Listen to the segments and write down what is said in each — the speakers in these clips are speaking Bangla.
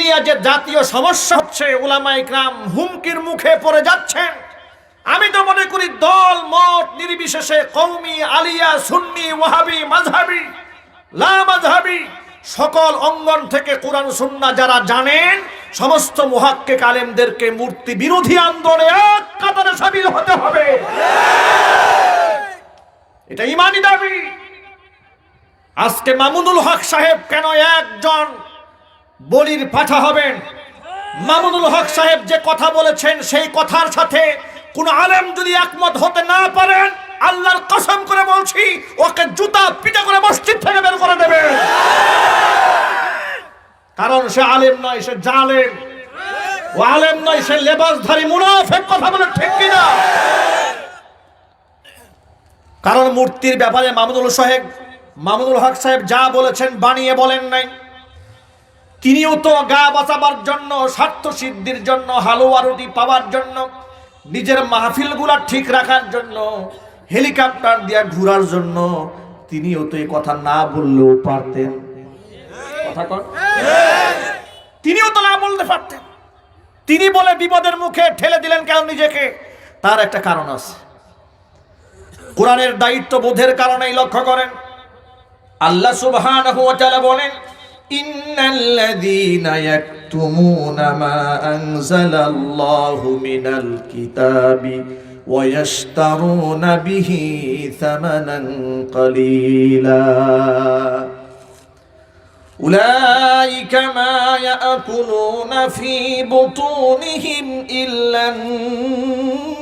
নিয়ে যে জাতীয় সমস্যা হচ্ছে ওলামা ইকরাম হুমকির মুখে পড়ে যাচ্ছেন। আমি তো মনে করি দল, মত, নির্বিশেষে কৌমি আলিয়া, সুন্নি, ওয়াহাবি মাঝহাবি লা মাঝহাবি সকল অঙ্গন থেকে কোরআন সুন্না যারা জানেন, সমস্ত মুহাক্কে কালেমদেরকে মূর্তি বিরোধী আন্দোলনে এক কাতারে সামিল হতে হবে। এটা ইমানি দাবি। আজকে মামুনুল হক সাহেব কেন একজন বলির পাঠা হবেন। মামুনুল হক সাহেব যে কথা বলেছেন, সেই কথার সাথে কোন আলেম যদি একমত হতে না পারেন, আল্লাহর কসম করে বলছি, ওকে জুতা পিটা করে মসজিদ থেকে বের করে দেবে। কারণ সে আলেম নয়, সে জালেম। ও আলেম নয়, সে লেবাসধারী মুনাফেক, কথা বলে ঠিক কিনা? কারণ মূর্তির ব্যাপারে মামুনুল সাহেব, মামুনুল হক সাহেব যা বলেছেন বানিয়ে বলেন নাই। তিনিও তো গা বাঁচাবার জন্য, স্বার্থ সিদ্ধির জন্য, হালুয়া রুটি পাওয়ার জন্য, নিজের মাহফিলগুলা ঠিক রাখার জন্য, হেলিকপ্টার দিয়া ঘুরার জন্য, তিনিও তো এই কথা না বললেও পারতেন। কথা তিনিও তো না বলতে পারতেন। তিনি বলে বিপদের মুখে ঠেলে দিলেন কেন নিজেকে? তার একটা কারণ আছে। কোরআনের দায়িত্ব বোধের কারণেই লক্ষ্য করেন। আল্লাহ সুবহানাহু ওয়া إن الذين يكتمون ما أنزل الله من الكتاب ويشترون به ثمنا قليلا أولئك ما يأكلون في بطونهم إلا النار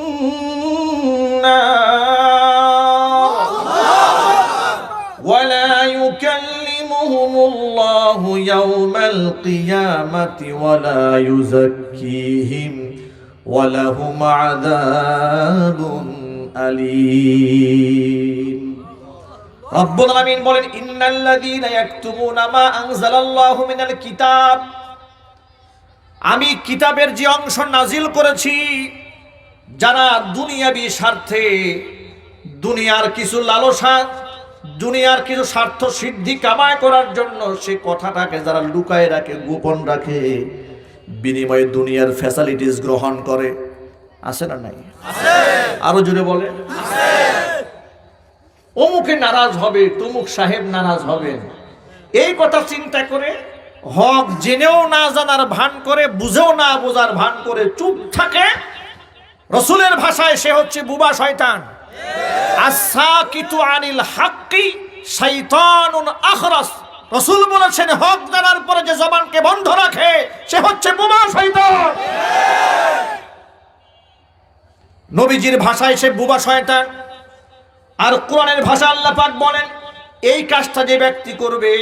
القيامة ولا يزكيهم ولهم عذاب أليم রব্বুল আলামিন বলেন ইন্নাল্লাযীনা ইয়াকতুমুনা মা আনজালাল্লাহু মিনাল কিতাব আমি কিতাবের যে অংশ নাজিল করেছি যারা দুনিয়াবি স্বার্থে দুনিয়ার কিছু লালসা দুনিয়ার কিছু স্বার্থ সিদ্ধি কামায় করার জন্য সে কথাটাকে যারা লুকায় রাখে, গোপন রাখে, বিনিময়ে দুনিয়ার ফ্যাসিলিটিস গ্রহণ করে। আছে না নাই? আরও জুড়ে বলে। অমুকে নারাজ হবে, তমুক সাহেব নারাজ হবেন এই কথা চিন্তা করে হক জেনেও না জানার ভান করে, বুঝেও না বোঝার ভান করে চুপ থাকে। রসুলের ভাষায় সে হচ্ছে বুবা শয়তান। আসাকিতু আনিল হাক্কি শাইতানুন আখরাস। রসুল বলেছেন, হক জানার পরে যে জবানকে বন্ধ রাখে, সে হচ্ছে বুবা শয়তান। নবীজির ভাষায় সে বুবা শয়তান। আর কোরআনের ভাষা আল্লাহ পাক বলেন, এই কাজটা যে ব্যক্তি করবে,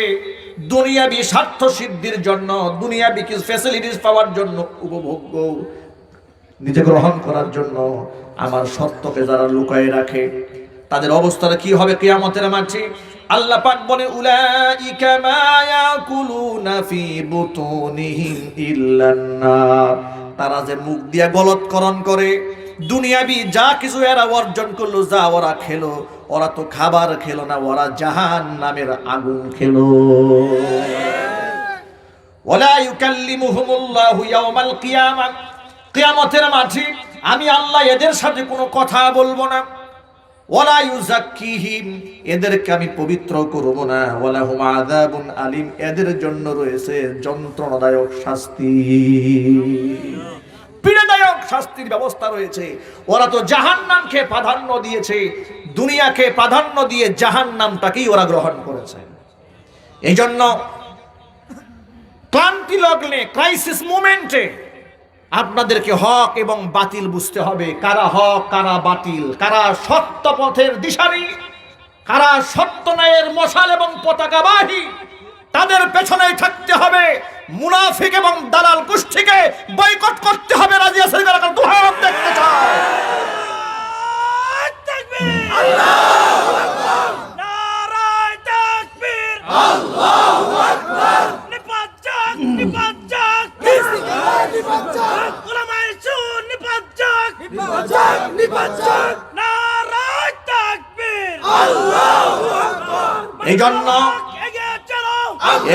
দুনিয়াবি স্বার্থ সিদ্ধির জন্য, দুনিয়াবি কিছু ফ্যাসিলিটিস পাওয়ার জন্য উপভোগ্য। নিজে গ্রহণ করার জন্য আমার সত্যকে যারা লুকায় রাখে তাদের অবস্থাটা কি হবে কিয়ামতের মাঠে? আল্লাহ পাক বলে উলাইকা মা ইয়াকুলুনা ফি বুতুনিহিম ইল্লান নার। তারা যে মুখ দিয়া গলতকরণ করে দুনিয়াবি যা কিছু এরা অর্জন করল যা ওরা খেলো ওরা তো খাবার খেলো না ওরা জাহান নামের আগুন খেলো। ওলা ইউকাল্লিমুহুমুল্লাহু ইয়াওমাল কিয়ামা। কিয়ামতের মাঠে আমি আল্লাহ এদের সাথে কোনো কথা বলব না। ওলা ইউজাক্কিহিম এদেরকে আমি পবিত্র করব না। ওলা হুম আযাবুন আলিম, এদের জন্য রয়েছে যন্ত্রণাদায়ক শাস্তি। পীড়াদায়ক শাস্তির ব্যবস্থা রয়েছে। ওরা তো জাহান্নামকে প্রাধান্য দিয়েছে, দুনিয়াকে প্রাধান্য দিয়ে জাহান্নামটাকেই ওরা গ্রহণ করেছে। এই জন্য ক্লান্তি লগ্নে ক্রাইসিস মুমেন্টে আপনাদেরকে হক এবং বাতিল বুঝতে হবে। কারা হক, কারা বাতিল, কারা সত্য পথের দিশারি, কারা সত্য ন্যায়ের মশাল এবং পতাকা পতাকাবাহী তাদের পেছনেই থাকতে হবে। মুনাফিক এবং দালাল গোষ্ঠীকে বয়কট করতে হবে, রাজিয়া সরকার দেখতে চায় নারায় এই জন্য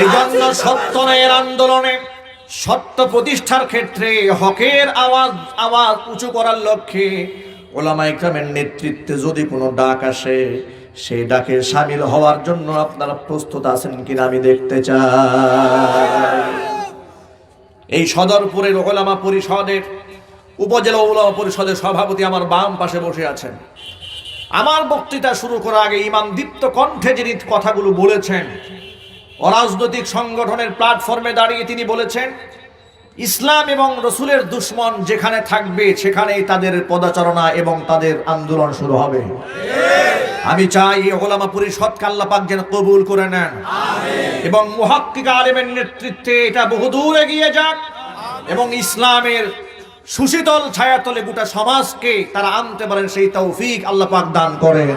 এই জন্য সত্য ন্যায়ের আন্দোলনে সত্য প্রতিষ্ঠার ক্ষেত্রে হকের আওয়াজ আওয়াজ উঁচু করার লক্ষ্যে ওলামা ইকরামের নেতৃত্বে যদি কোনো ডাক আসে, সেই ডাকে সামিল হওয়ার জন্য আপনারা প্রস্তুত আছেন কিনা আমি দেখতে চাই। এই সদরপুরের ওলামা পরিষদের, উপজেলা ওলামা পরিষদের সভাপতি আমার বাম পাশে বসে আছেন। আমার বক্তৃতা শুরু করার আগে ইমাম দীপ্ত কণ্ঠে যিনি কথাগুলো বলেছেন, অরাজনৈতিক সংগঠনের প্ল্যাটফর্মে দাঁড়িয়ে তিনি বলেছেন, ইসলাম এবং রসুলের দুশ্মন যেখানে থাকবে সেখানেই তাদের পদাচারণা এবং তাদের আন্দোলন শুরু হবে। আমি চাই এই ওলামা পরিষদকে আল্লাহ পাক যেন কবুল করে নেন এবং মুহাক্কিক আলেমের নেতৃত্বে এটা বহুদূর এগিয়ে যাক এবং ইসলামের সুশীতল ছায়াতলে গোটা সমাজকে তারা আনতে পারেন সেই তৌফিক আল্লাহ পাক দান করেন।